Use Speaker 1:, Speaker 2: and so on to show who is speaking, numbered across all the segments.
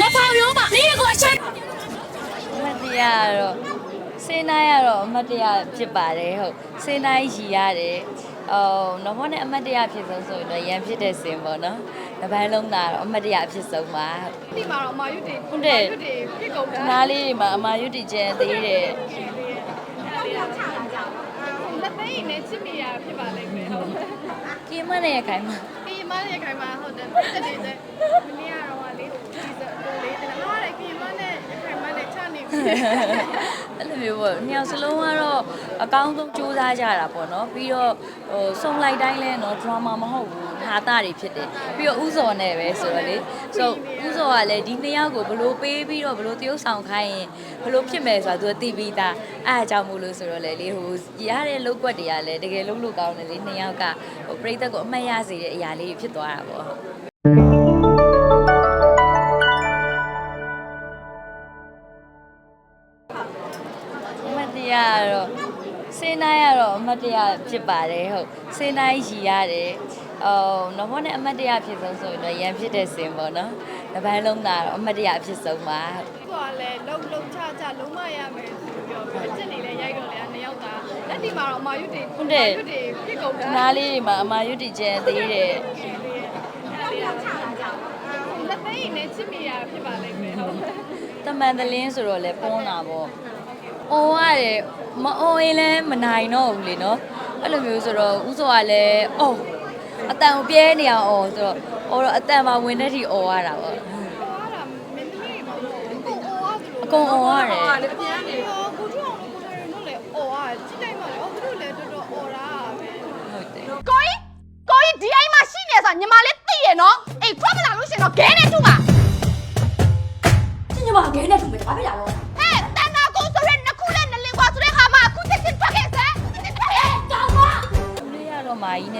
Speaker 1: ငါဖောင်ရုံးပါနေကိုအချက်
Speaker 2: အမတ်တရားကတော့စေးနိုင်ရတော့အမတ်တရားဖြစ်ပါတယ်ဟုတ်စေးနိုင်ရည်ရတယ်အော်နော်ဘောနဲ့အမတ်တရားဖြစ်ဆုံးဆိုရင်တော့ရန်ဖြစ်တဲ့စင်ပေါ့နော်တစ်ပိုင်းလုံးသားတော့အမတ်တရားဖြစ်ဆုံးပါ
Speaker 3: ဒီမှာတော့အမရွတ်တွေ
Speaker 2: ဟုတ်တယ်
Speaker 3: ရွတ်တွေပြစ်ကုန်တာ
Speaker 2: နားလေးတွေမှာအမာယုတ်တီကျန်သေးတယ်
Speaker 3: လက်သိန်းနဲ့ချစ်မိရဖြစ်ပါလိမ့်မယ်ဟုတ်
Speaker 2: ကင်းမနဲ့ခိုင်မှာ
Speaker 3: ဒီမရဲ့ခိုင်မှာဟုတ်တယ်ပြစ်တဲ့တဲ့မနေ့ကတော့ကလေဒီစတိုလေးတဲ့ဟာလေဒီမနဲ့ခိုင်မနဲ့ချနေပြီ
Speaker 2: အဲ့လိုမျိုးပေါ့နှစ်ယောက်စလုံးကတော့အကောင်းဆုံးစူးစမ်းကြတာပေါ့နော်ပြီးတော့ဟိုစုံလိုက်တိုင်းလဲနော် drama မဟုတ်ဘူးဟာတာတွေဖြစ်တယ်ပြီးတော့ဥစော်နဲ့ပဲဆိုတော့လေဆိုဥစော်ကလည်းဒီနှစ်ယောက်ကိုဘလို့ပေးပြီးတော့ဘလို့တရုပ်ဆောင်ခိုင်းရင်ဘလို့ဖြစ်မယ်ဆိုတာသူကသိပြီးသားအဲ့အကြောင်းမို့လို့ဆိုတော့လေလေဟိုရတဲ့လောက်ကွက်တွေကလည်းတကယ်လုံးလို့ကောင်းတယ်လေနှစ်ယောက်ကဟိုပြိသက်ကိုအမှတ်ရစေတဲ့အရာလေးတွေဖြစ်သွားတာပေါ့ ရားကတော့စေးနိုင်ရတော့အမတ်တရားဖြစ်ပါတယ်ဟုတ်စေးနိုင်ရည်ရတယ်အော်နော်ဘောနဲ့အမတ်တရားဖြစ်ဆုံးဆိုရင်တော့ရန်ဖြစ်တဲ့စင်ပေါ့နော်တစ်ပိုင်းလုံးသားတော့အမတ်တရားဖြစ်ဆုံးပါဟုတ်
Speaker 3: သူကလည်းလုံလုံချချလုံးမရမယ်ဆိုပြီးတော့အချစ်နေလဲရိုက်တော့လေနှစ်ယောက်သားလက်ဒီမှာတော့အမရွတ်တွေရွတ်တွေပြစ်ကုန်တာ
Speaker 2: နားလေးတွေမှာအမာယုတ်တီကျန်သေးတယ်
Speaker 3: လက်သိန်းနဲ့ချစ်မိရဖြစ်ပါလိမ့်မယ်ဟုတ်
Speaker 2: တမန်တလင်းဆိုတော့လေပွန်းတာပေါ့ အော်ရတယ်မအော်ရင်လည်းမနိုင်တော့ဘူးလေနော်အဲ့လိုမျိုးဆိုတော့ဥစောကလည်းအော်အတန်ကိုပြဲနေအောင်အော်ဆိုတော့အော်တော့အတန်မှာဝင်တဲ့ထိအော်ရတာပေါ့
Speaker 3: ဟောတာမင်းသမီးတွေမှာပေါ့အ
Speaker 2: အကုန်အော်ရတယ်
Speaker 3: လေပြန်နေရောကိုထုအောင်လို့ကိုထုအောင်လို့လေအော်ရကြည့်လိုက်ပါလေအော်သူတို့လည်းတော်တော်အော်တာပဲ
Speaker 2: ဟုတ်တယ်
Speaker 4: ကိုကြီးကိုကြီးဒီအိမ်မှာရှိနေဆိုတာညီမလေးသိရနော်အေးထွက်မလာလို့ရှရင်တော့ဂဲနဲ့ထုပါ
Speaker 1: ညမခဲနဲ့ထူမယ်ဘာဖြစ်လာတော့
Speaker 4: ဟဲ့တ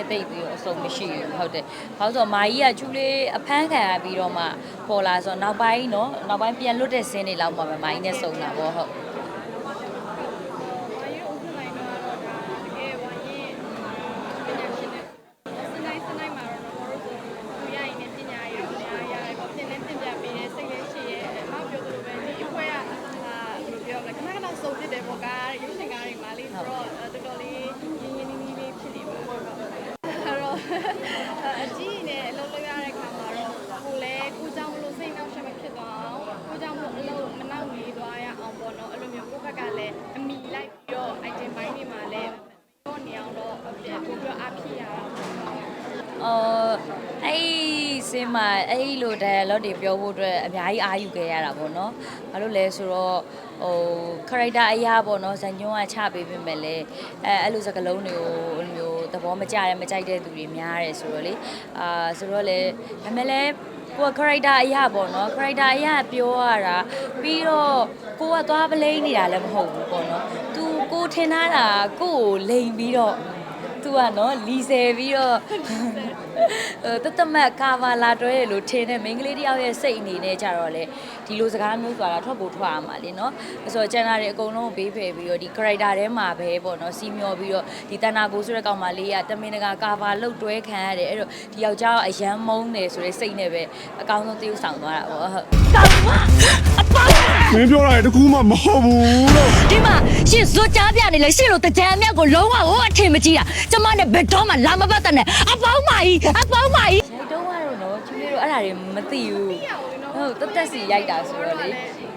Speaker 4: လည်းတိ
Speaker 2: တ်ပြီးတော့အဆုံးမရှိဘူးဟုတ်တယ်။ဘာလို့ဆိုတော့မာကြီးကကျူလေးအဖမ်းခံရပြီးတော့မှပေါ်လာဆိုတော့နောက်ပိုင်းနော်နောက်ပိုင်းပြန်လွတ်တဲ့ဇင်းတွေလောက်ပါပဲမာကြီးနဲ့စုံတာပေါ့ဟုတ်။ုံ
Speaker 3: ဖြစ်တယ်ပေါ့ကားရုပ်ရှင်ကားတွေမှာလေးဆိုတော့တော်တော်လေး အကြီးနဲ့အလုပ်လုပ်ရတဲ့ခါမှာတော့ကိုလည်းကိုကြောင့်မလို့စိတ်နှောက်ရှက်မဖြစ်သွားအောင်ကိုကြောင့်မလို့အလုပ်မနှောက်နေသွားရအောင်ပေါ့နော်အဲ့လိုမျိုးကိုယ့်ဘက်ကလည်းအမိလိုက်ပြီးတော့ item ဘိုင်းတွေမှာလည်းတော့နေအောင်တော့အပြည့်ပို့ပြီးအားဖြစ်ရတာပေါ့နော်
Speaker 2: အော်အဲ့စင်မအဲ့လို dialogue တွေပြောဖို့အတွက်အများကြီးအားယူခဲ့ရတာပေါ့နော်။ဘာလို့လဲဆိုတော့ဟို character အရာပေါ့နော်ဇန်ညွန်းကချပေးပြင်မဲ့လေအဲအဲ့လိုစကားလုံးတွေကိုအဲ့လိုမျိုး သဘောမကျတဲ့မကြိုက်တဲ့သူတွေများတယ်ဆိုတော့လေအာဆိုတော့လေဒါပေမဲ့လည်းကိုက character အရာပေါ့နော် character အရာပြောရတာပြီးတော့ကိုကသွားပလိမ့်နေတာလည်းမဟုတ်ဘူးပေါ့နော်။ तू ကိုထင်ထားတာကိုကိုလိန်ပြီးတော့ သူကနော်လီဆယ်ပြီးတော့ဟိုတတမတ်ကာဗာလာတွဲရလို့ထင်းတဲ့မိန်းကလေးတယောက်ရဲ့စိတ်အနေနဲ့ကြတော့လေဒီလိုစကားမျိုးဆိုတာထွက်ဖို့ထွက်ရမှာလीနော်ဆိုတော့ကျန်တာတွေအကုန်လုံးကိုဘေးဖယ်ပြီးတော့ဒီ character ထဲမှာပဲပေါ့နော်စီမျောပြီးတော့ဒီတဏ္ဍာကိုဆိုတဲ့ကောင်မလေးကတမင်တကာကာဗာလုတ်တွဲခံရတယ်အဲ့တော့ဒီယောက်ျားကအယမ်းမုန်းတယ်ဆိုတဲ့စိတ်နဲ့ပဲအကောင်းဆုံးတရုပ်ဆောင်သွားတာပေါ့ဟုတ်
Speaker 5: မ င်းပြောတာတကူမှမဟုတ်ဘူးလို့
Speaker 1: ဒီမှာရှင်ဇွတ်ကြားပြနေလေရှင်တို့တကြံအမြတ်ကိုလုံးဝဟိုအထင်မကြီးတာကျမနဲ့ဘယ်တော့မှလာမပတ်တဲ့နဲ့အပေါင်းမကြီးအပေါင်းမကြီး
Speaker 2: ရိုက်တော့ကတော့နော်ချူလေးတို့အဲ့ဒါတွေမသိဘူးဟုတ်တက်တက်စီရိုက်တာဆိုတော့လေ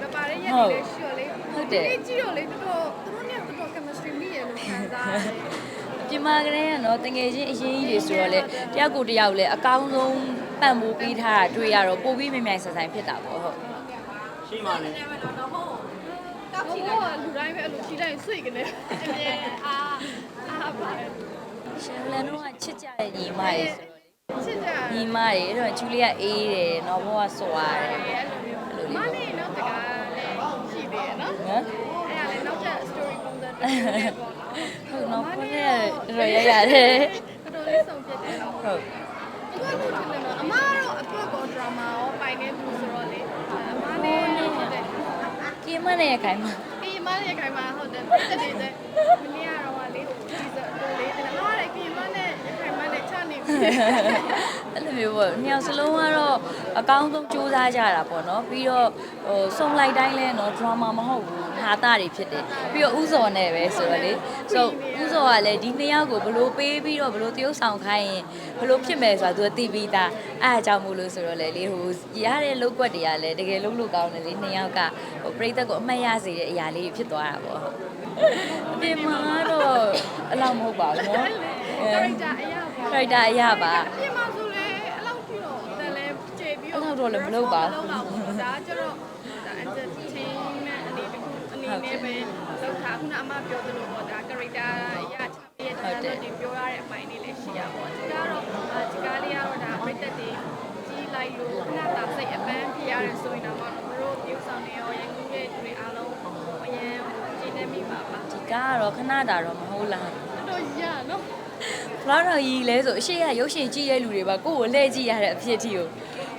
Speaker 3: မပါတဲ့ရက်တွေရှိတော့လေ
Speaker 2: ဟုတ်တယ်
Speaker 3: ကြည့်တော့လေတော်တော်သူတို့နဲ့တော်တော် chemistry မိရလို့ခံစားရတယ်
Speaker 2: ပြင်မာကလေးကနော်တငယ်ချင်းအရင်ကြီးတွေဆိုတော့လေတယောက်ကိုတယောက်လည်းအကောင်းဆုံးပံ့ပိုးပေးထားတာတွေ့ရတော့ပိုပြီးမြိုင်မြိုင်ဆန်ဆန်ဖြစ်တာပေါ့ဟုတ်
Speaker 3: တောက်ချီလိုက်လူတိုင်းပဲအဲ့လိုချီလိုက်ဆွေကနေအမြဲအာအာပါတယ်
Speaker 2: ရှန်လန်တို့ကချစ်ကြတဲ့ညီမတွေဆိုတော့
Speaker 3: ချစ်ကြတယ်
Speaker 2: လေညီမတွေအဲ့တော့ချူလေးကအေးတယ်နော်ဘောကစွာတယ်
Speaker 3: အဲ့လိုမျိုး
Speaker 2: အဲ့လို
Speaker 3: မ
Speaker 2: လေး
Speaker 3: လေးနောက်တကားလည်းရှိသေးတယ်နော်
Speaker 2: နော်
Speaker 3: အဲ့ဒါလည်းနောက်ကျ story ပုံစံတစ်ခုနဲ့ပေါ့နော်
Speaker 2: ဟုတ်နော်ဘယ်နဲ့တော့ရရတယ်
Speaker 3: တော်တော်လေးစုံပြတ်တယ်နော်
Speaker 2: ဟုတ်
Speaker 3: သူကလို့ထင်တယ်နော်အမားတော့အတွက်ကော drama ရောပိုင်နေသူဆိုတော့လေအမားလည်းဟုတ်တယ်
Speaker 2: ကင်းမနဲ့ခိုင်မှာ
Speaker 3: ကင်မရဲ့ခိုင်မှာဟုတ်တယ်တက်တယ်တဲ့မနေ့ကတော့ကလေဒီစတိုလေးတဲ့ဟာလေကင်မနဲ့ခိုင်မနဲ့ချနေပြီ
Speaker 2: အဲ့လိုမျိုးပေါ့နှစ်ယောက်စလုံးကတော့အကောင်းဆုံးစူးစမ်းကြတာပေါ့နော်ပြီးတော့ဟိုစုံလိုက်တိုင်းလဲနော် drama မဟုတ်ဘူး ဟာတာတွေဖြစ်တယ်ပြီးတော့ဥစော်နဲ့ပဲဆိုတော့လေဆိုဥစော်ကလည်းဒီနှစ်ယောက်ကိုဘလို့ပေးပြီးတော့ဘလို့တရုပ်ဆောင်ခိုင်းရင်ဘလို့ဖြစ်မယ်ဆိုတာသူကသိပြီးသားအဲအကြောင်းမို့လို့ဆိုတော့လေလေဟိုရတဲ့လောက်ကွက်တွေကလည်းတကယ်လုံးလို့ကောင်းတယ်လေနှစ်ယောက်ကဟိုပြိသက်ကိုအမှတ်ရစေတဲ့အရာလေးဖြစ်သွားတာပေါ့ဟုတ်အပြင်မှာတော့အလောက်မဟုတ်ပါဘူးနော်
Speaker 3: character အရာပါ
Speaker 2: character အရာပါ
Speaker 3: ပြင်မှာဆိုလဲအဲ့လောက်ထိတော့တယ်လဲကျေပြီး
Speaker 2: အဲ့လောက်တော့လည်းမလုပ်ပါဘူး
Speaker 3: မလုပ်ဘူးဒါကျတော့ဒါ entertainment အနေတစ်ခု အနေနဲ့ပဲလောက်တာခုနအမပြောသလိုပေါ့ဒါ character အရာချပြရဲ့ဒါလည်းဒီပြောရတဲ့အပိုင်းလေးလည်းရှိရပါတော့ဒီကတော့ဒီကားလေးကတော့ဒါပြည့်တက်တွေကြီးလိုက်လို့ခဏတာစိတ်အပန်းဖြစ်ရတယ်ဆိုရင်တော့မတို့ပြုဆောင်နေရောရန်ကုန်ရဲ့တွေအားလုံးအရင်ကျင်းနေမိပါပါ
Speaker 2: ဒီကားကတော့ခဏတာတော့မဟုတ်လား
Speaker 3: တော့ရနော်
Speaker 2: ဖလားတော်ကြီးလဲဆိုအရှိရရုပ်ရှင်ကြည့်ရဲ့လူတွေပါကိုယ့်ကိုလှည့်ကြည့်ရတဲ့အဖြစ်အထိကို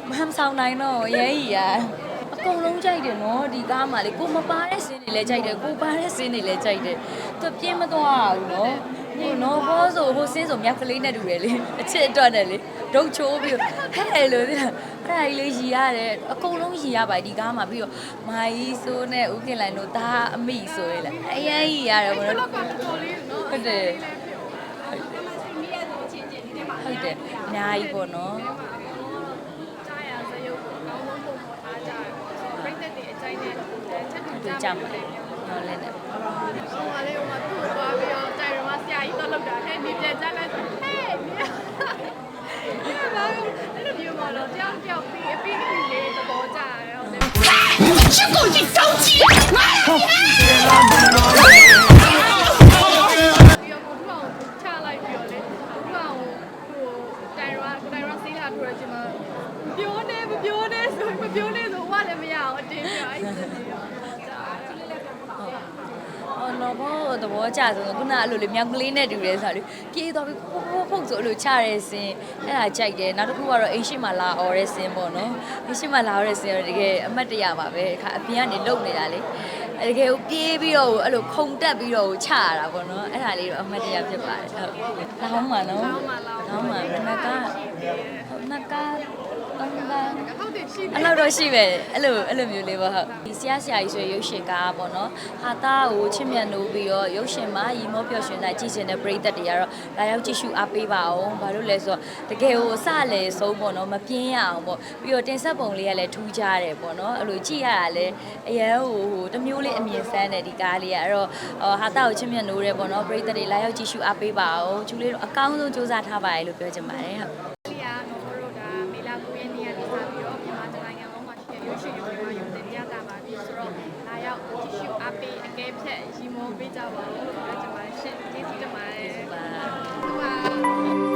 Speaker 2: မဟမ်ဆောင်နိုင်တော့ရဲကြီးရအ ကုန်လုံးကြိုက်တယ်နော်ဒီကားမှာလေကိုမပါတဲ့စင်းတွေလည်းကြိုက်တယ်ကိုပါတဲ့စင်းတွေလည်းကြိုက်တယ်သူပြင်းမသွားဘူးနော်ဟိုနော်ဘောဆိုဟိုစင်းဆိုမြောက်ကလေးနဲ့တူတယ်လေအချစ်အတွက်နဲ့လေဒုတ်ချိုးပြီးဟဲ့လို့သိလားအဲ့ဒါကြီးလေးရီရတယ်အကုန်လုံးရီရပါဒီကားမှာပြီးတော့မာကြီးဆိုးနဲ့ဦးခင်လိုင်တို့ဒါအမိဆိုရင်လေအရင်ရီရတယ်ဘော
Speaker 3: ဘယ်
Speaker 2: နော်
Speaker 3: တော့ကတော်တော်လေးနော်
Speaker 2: ဟုတ်တယ်ဟုတ်တယ်အများကြီးပေါ့နော်
Speaker 3: ကြားရစရုပ်ကိုအကောင်းဆုံးပုံပေါ်ထားကြတယ်ဆိုတော့ပြိသက်တွေအကြိုက်နဲ့ချက် တွေ့ကြမှာလေ
Speaker 2: မျောလင်းတ
Speaker 3: ယ်ဆုံးပါလေဟိုမှာသူ့ကိုသွားပြီးတော့တိုင်ရမဆရာကြီးတော့လောက်တာဟဲ့ဒီပြန်ကြလိုက်ဆိုဟဲ့ဒီကဘာလို့အဲ့လိုမျိုးမလို့တယောက်တယောက်ပြီးအပြီးပြီးလေးသဘောကျတယ်ဟုတ်တယ်ချက်ကိုကြီးတောင်းကြည့်မာပြောနေမပြောနေဆိုမပြောနေဆိုဟိုကလည်းမရအောင်အတင်းပြအဲ့ဒီ တော့
Speaker 2: ဘောသဘောကျဆိုခုနအဲ့လိုလေမြောက်ကလေးနဲ့တူတယ်ဆိုတော့လေပြေးသွားပြီးဖုတ်ဖုတ်ဖုတ်ဆိုအဲ့လိုချရဲစင်အဲ့ဒါကြိုက်တယ်နောက်တစ်ခုကတော့အိမ်ရှိမှလာអော်ရဲစင်ပေါ့နော်အိမ်ရှိမှလာអော်ရဲစင်တော့တကယ်အမတ်တရပါပဲအခါအပြင်ကနေလုံနေတာလေတကယ်ကိုပြေးပြီးတော့အဲ့လိုခုံတက်ပြီးတော့ချရတာပေါ့နော်အဲ့ဒါလေးတော့အမတ်တရဖြစ်ပါတယ်ဟုတ်လောင်းပါနော်
Speaker 3: လောင်းပါလောင်း
Speaker 2: လောင်းပါဘယ်နှကဟုတ်နှကတောင်းတာ
Speaker 3: ဟုတ်တယ်ရှိ
Speaker 2: အဲ့လောက်တော့ရှိပဲအဲ့လိုအဲ့လိုမျိုးလေးပေါ့ဟုတ်ဒီဆရာဆရာကြီးဆိုရုပ်ရှင်ကားပေါ့နော်ဟာသားကိုချစ်မြတ်နိုးပြီးတော့ရုပ်ရှင်မှာရီမောပျော်ရွှင်တာကြည့်ချင်တဲ့ပရိသတ်တွေကတော့လာရောက်ကြည့်ရှုအားပေးပါအောင်ဘာလို့လဲဆိုတော့တကယ်ကိုအစလည်းဆုံးပေါ့နော်မပြင်းရအောင်ပေါ့ပြီးတော့တင်ဆက်ပုံလေးကလည်းထူးခြားတယ်ပေါ့နော်အဲ့လိုကြည့်ရတာလည်းအရန်ဟိုဟိုတစ်မျိုးလေးအမြင်ဆန်းတယ်ဒီကားလေးကအဲ့တော့ဟာသားကိုချစ်မြတ်နိုးတယ်ပေါ့နော်ပရိသတ်တွေလာရောက်ကြည့်ရှုအားပေးပါအောင်ချူလေးတို့အကောင်းဆုံးစူးစမ်းထားပါရလို့ပြောချင်ပါတယ်ဟုတ်
Speaker 3: အားပေးအကဲဖြတ်ရီမောပေးကြပါဦးလို့ပြောချင်ပါတယ်ရှင်ကျေးဇူးတင်ပါတယ်